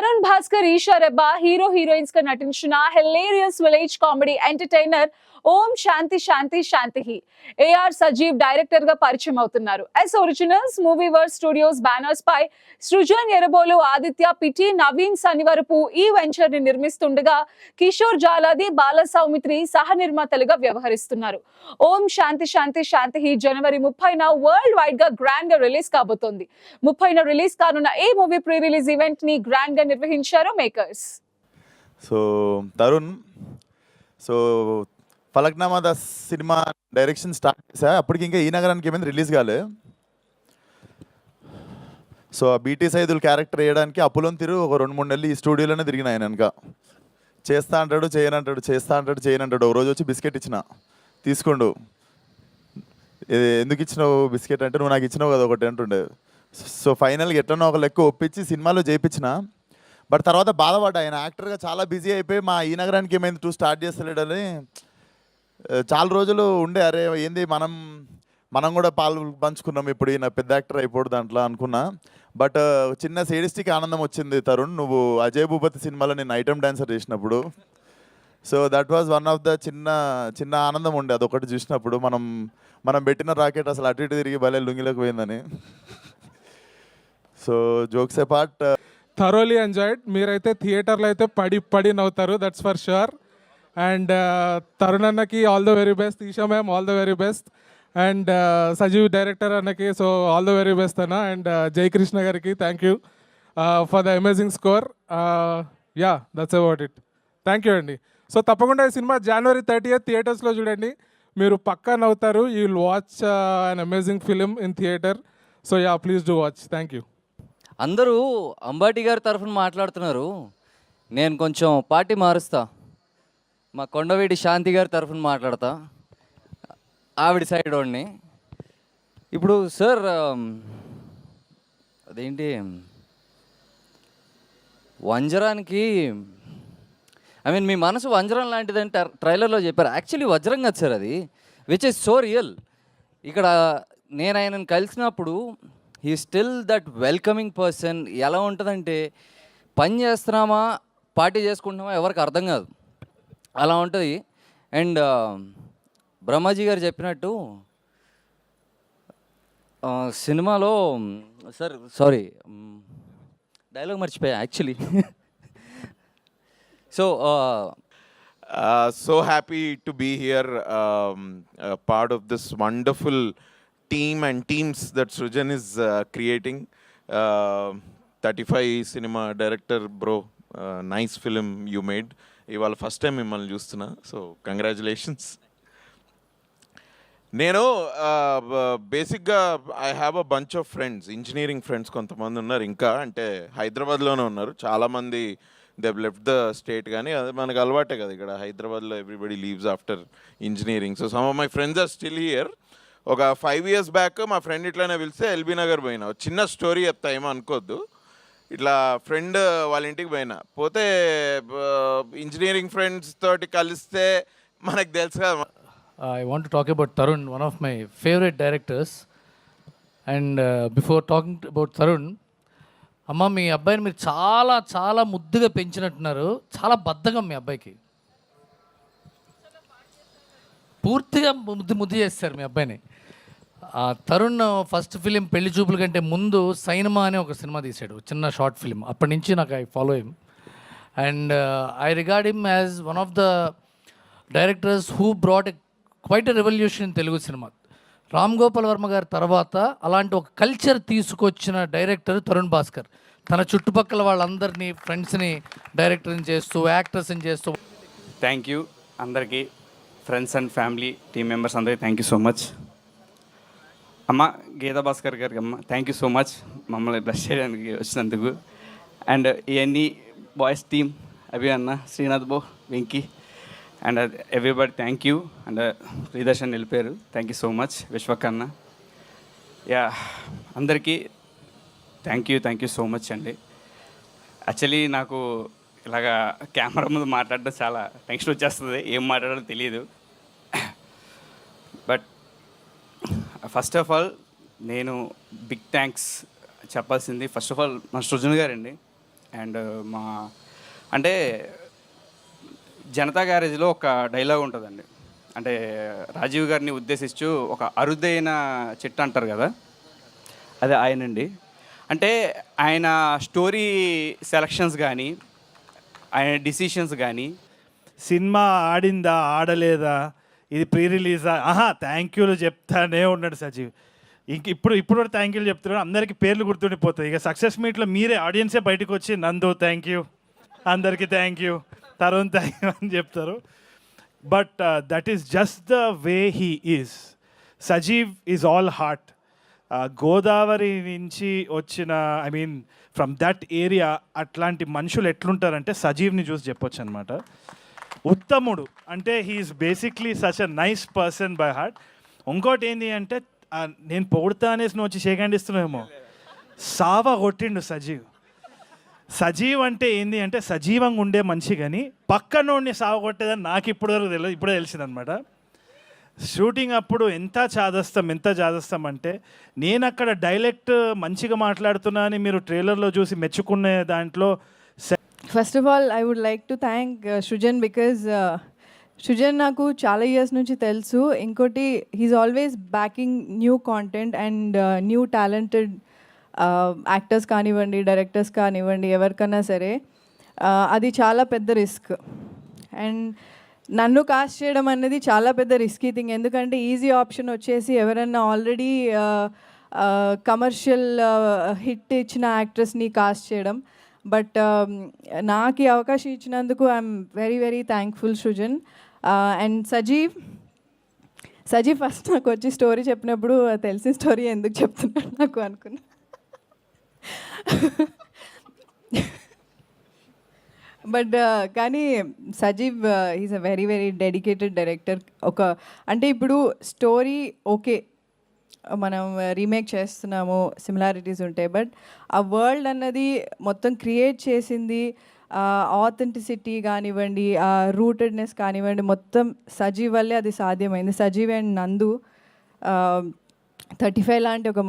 Tarun Bhaskar Eesha Rebba hero heroines గా నటించిన hilarious village comedy entertainer Om Shanti Shanti Shanti. AR Sajeev డైరెక్టర్గా పరిచయం అవుతున్నారు. S originals movie word studios banners పై Srujan Yerabolu Aditya PT Naveen Sanivarapu ఈ వెంచర్ని నిర్మిస్తుండగా కిషోర్ జాలాది బాల సౌమిత్రి సహ నిర్మాతలుగా వ్యవహరిస్తున్నారు. ఓం శాంతి శాంతి శాంతి జనవరి ముప్పైన వరల్డ్ వైడ్గా గ్రాండ్గా రిలీజ్ కాబోతోంది. ముప్పైన రిలీజ్ కానున్న ఏ మూవీ ప్రీ రిలీజ్ ఈవెంట్ని గ్రాండ్గా నిర్వహించారు makers so Tarun so Falaknuma Das cinema direction start చేశా అప్పటికి ఇంకా ఈ నగరానికి ఏమైంది? రిలీజ్ కాలే. సో ఆ బీటీ సైదుల్ క్యారెక్టర్ వేయడానికి అప్పులోని తిరు ఒక రెండు మూడు నెలలు ఈ స్టూడియోలోనే తిరిగిన ఆయన వెనక. చేస్తా అంటాడు చేయనంటాడు చేస్తా అంటాడు చేయనంటాడు ఒక రోజు వచ్చి బిస్కెట్ ఇచ్చిన. తీసుకోండు. ఎందుకు ఇచ్చినావు బిస్కెట్ అంటే నువ్వు నాకు ఇచ్చినావు కదా ఒకటి అంటుండే. సో ఫైనల్గా ఎట్లనో ఒక లెక్క ఒప్పించి సినిమాలో చేయించిన. బట్ తర్వాత బాధపడ్డా. ఆయన యాక్టర్గా చాలా బిజీ అయిపోయి మా ఈ నగరానికి ఏమైంది? టూ స్టార్ట్ చేస్తలేడని చాలా రోజులు ఉండే అరే ఏంది మనం మనం కూడా పాలు పంచుకున్నాం ఇప్పుడు ఈయన పెద్ద యాక్టర్ అయిపోడు దాంట్లో అనుకున్నా. బట్ చిన్న సేడిస్టిక్ ఆనందం వచ్చింది తరుణ్. నువ్వు అజయ్ భూపతి సినిమాలో నేను ఐటమ్ డాన్సర్ చేసినప్పుడు. So that was one of the చిన్న చిన్న ఆనందం ఉండే. అదొకటి చూసినప్పుడు మనం మనం పెట్టిన రాకెట్ అసలు అటు ఇటు తిరిగి భలే లుంగిలోకి పోయిందని. So jokes part thoroughly enjoyed మీరైతే థియేటర్లో అయితే పడి పడి నవ్వుతారు that's for sure and Tarun అన్నకి all the very best Eesha ma'am all the very best and Sajeev director అన్నకి so all the very best అన్న అండ్ జయకృష్ణ గారికి thank you for the amazing score yeah that's about it thank you అండి so తప్పకుండా ఈ cinema జనవరి thirty థియేటర్స్లో చూడండి. మీరు పక్కా నవ్వుతారు you will watch an amazing film in theatre so yeah please do watch thank you అందరూ అంబాటి గారి తరఫున మాట్లాడుతున్నారు. నేను కొంచెం పార్టీ మారుస్తా. మా కొండవీటి శాంతి గారి తరఫున మాట్లాడతా. ఆవిడ సైడ్ వాడిని. ఇప్పుడు సార్ అదేంటి? వంజరానికి ఐ మీన్ మీ మనసు వంజరం లాంటిదని ట్రైలర్లో చెప్పారు. యాక్చువల్లీ వజ్రం కదా సార్ అది. Which is so real. ఇక్కడ నేను ఆయనను కలిసినప్పుడు he still that welcoming person ఎలా ఉంటుందంటే పని చేస్తున్నామా పార్టీ చేసుకుంటున్నామా ఎవరికి అర్థం కాదు. అలా ఉంటుంది. అండ్ బ్రహ్మాజీ గారు చెప్పినట్టు సినిమాలో సార్ సారీ డైలాగ్ మర్చిపోయా actually. So so happy to be here part of this wonderful team and teams that Srujan is creating. Thirty five cinema director bro nice film you made ఇవాళ first time మిమ్మల్ని చూస్తున్నా. So congratulations నేను బేసిక్గా I have a bunch of friends engineering friends కొంతమంది ఉన్నారు. ఇంకా అంటే హైదరాబాద్లోనే ఉన్నారు. చాలామంది దెబ్ లెఫ్ట్ ద స్టేట్ కానీ అది మనకు అలవాటే కదా ఇక్కడ. హైదరాబాద్లో everybody leaves after engineering so some of my friends are still here ఒక ఫైవ్ ఇయర్స్ బ్యాక్ మా ఫ్రెండ్ ఇట్లానే పిలిస్తే ఎల్బీ నగర్ పోయినా. ఒక చిన్న స్టోరీ చెప్తా ఏమో అనుకోవద్దు ఇట్లా ఫ్రెండ్ వాళ్ళ ఇంటికి పోయినా. పోతే ఇంజనీరింగ్ ఫ్రెండ్స్ తోటి కలిస్తే మనకు తెలుసు కదా I want talk about Tarun one of my favourite directors and before talking about Tarun అమ్మ మీ అబ్బాయిని మీరు చాలా చాలా ముద్దుగా పెంచినట్టున్నారు. చాలా బద్ధకం మీ అబ్బాయికి. పూర్తిగా ముద్దు ముద్దు చేస్తారు మీ అబ్బాయిని. ఆ, తరుణ్ ఫస్ట్ ఫిలిం పెళ్ళి చూపుల కంటే ముందు సైనమా అనే ఒక సినిమా తీశాడు చిన్న షార్ట్ ఫిలిం. అప్పటి నుంచి నాకు I follow him. And I regard him as one of the directors who brought a quite a revolution Telugu cinema. Ram Gopal Varma గారి తర్వాత అలాంటి ఒక కల్చర్ తీసుకొచ్చిన డైరెక్టర్ తరుణ్ భాస్కర్. తన చుట్టుపక్కల వాళ్ళందరినీ ఫ్రెండ్స్ని డైరెక్టర్ని చేస్తూ యాక్టర్స్ని చేస్తూ థ్యాంక్ యూ అందరికీ friends and family team members అందరికీ థ్యాంక్ యూ సో మచ్ అమ్మ గీతా భాస్కర్ గారికి అమ్మ థ్యాంక్ యూ సో మచ్ మమ్మల్ని బ్లస్ చేయడానికి వచ్చినందుకు. అండ్ ఇవన్నీ బాయ్స్ టీమ్ అభి అన్న శ్రీనాథ్ బో Venky. And everybody thank you and Priyadarshan నిలిపారు thank you so much విశ్వకన్న. అన్న యా అందరికీ thank you thank you so much అండి. యాక్చువల్లీ నాకు ఇలాగా కెమెరా ముందు మాట్లాడడం చాలా టెన్షన్ వచ్చేస్తుంది. ఏం మాట్లాడాలో తెలియదు బట్ ఫస్ట్ ఆఫ్ ఆల్ నేను బిగ్ థ్యాంక్స్ చెప్పాల్సింది ఫస్ట్ ఆఫ్ ఆల్ మా సృజన్ గారండి. అండ్ మా అంటే జనతా గ్యారేజ్లో ఒక డైలాగ్ ఉంటుందండి. అంటే రాజీవ్ గారిని ఉద్దేశిస్తూ ఒక అరుదైన చెట్టు అంటారు కదా? అదే ఆయనండి. అంటే ఆయన స్టోరీ సెలక్షన్స్ కానీ ఆయన డిసిషన్స్ కానీ సినిమా ఆడిందా ఆడలేదా ఇది ప్రీ రిలీజా ఆహా థ్యాంక్ యూలు చెప్తానే ఉన్నాడు సజీవ్. ఇంక ఇప్పుడు ఇప్పుడు కూడా థ్యాంక్ యూలు చెప్తున్నాడు అందరికీ పేర్లు గుర్తుండిపోతాయి. ఇక సక్సెస్ మీట్లో మీరే ఆడియన్సే బయటకు వచ్చి నందు థ్యాంక్ యూ అందరికీ thank you Tarun thank you అని చెప్తారు. But that is just the way he is Sajeev is all heart Godavari నుంచి వచ్చిన I mean from that area అట్లాంటి మనుషులు ఎట్లుంటారంటే సజీవ్ని చూసి చెప్పొచ్చు అనమాట ఉత్తముడు. అంటే he's basically such a nice person by heart ఇంకోటి ఏంటి అంటే నేను పొగుడుతా అనేసి నువ్వు వచ్చి షేకండిస్తున్నావేమో సావ కొట్టిండు సజీవ్. సజీవ్ అంటే ఏంది అంటే సజీవంగా ఉండే మనిషి కానీ పక్కనోడిని సావ కొట్టేదని నాకు ఇప్పుడు వరకు తెలియదు ఇప్పుడే తెలిసింది అనమాట షూటింగ్ అప్పుడు ఎంత చాదస్తాం ఎంత చాదస్తాం అంటే నేను అక్కడ డైలెక్ట్ మంచిగా మాట్లాడుతున్నా అని మీరు ట్రైలర్లో చూసి మెచ్చుకునే దాంట్లో first of all I would like to thank Srujan because Srujan నాకు చాలా ఇయర్స్ నుంచి తెలుసు. ఇంకోటి he's always backing new content and new talented actors కానివ్వండి డైరెక్టర్స్ కానివ్వండి ఎవరికన్నా సరే uh, అది చాలా పెద్ద రిస్క్ అండ్ నన్ను కాస్ట్ చేయడం అనేది చాలా పెద్ద రిస్కీ థింగ్ ఎందుకంటే ఈజీ ఆప్షన్ వచ్చేసి ఎవరన్నా ఆల్రెడీ కమర్షియల్ హిట్ ఇచ్చిన యాక్ట్రెస్ని కాస్ట్ చేయడం. బట్ um, నాకు ఈ అవకాశం ఇచ్చినందుకు I'm very very thankful Srujan. Uh, and Sajeev Sajeev first నాకు వచ్చి స్టోరీ చెప్పినప్పుడు తెలిసిన స్టోరీ ఎందుకు చెప్తున్నాడు నాకు అనుకున్నా. బట్ uh, కానీ Sajeev is a very very dedicated director ఒక అంటే ఇప్పుడు స్టోరీ ఓకే మనం uh, రీమేక్ చేస్తున్నాము సిమిలారిటీస్ ఉంటాయి బట్ ఆ వరల్డ్ అన్నది మొత్తం క్రియేట్ చేసింది ఆథెంటిసిటీ కానివ్వండి ఆ రూటెడ్నెస్ కానివ్వండి మొత్తం సజీవ్ వల్లే అది సాధ్యమైంది. Sajeev and Nandu thirty five లాంటి ఒక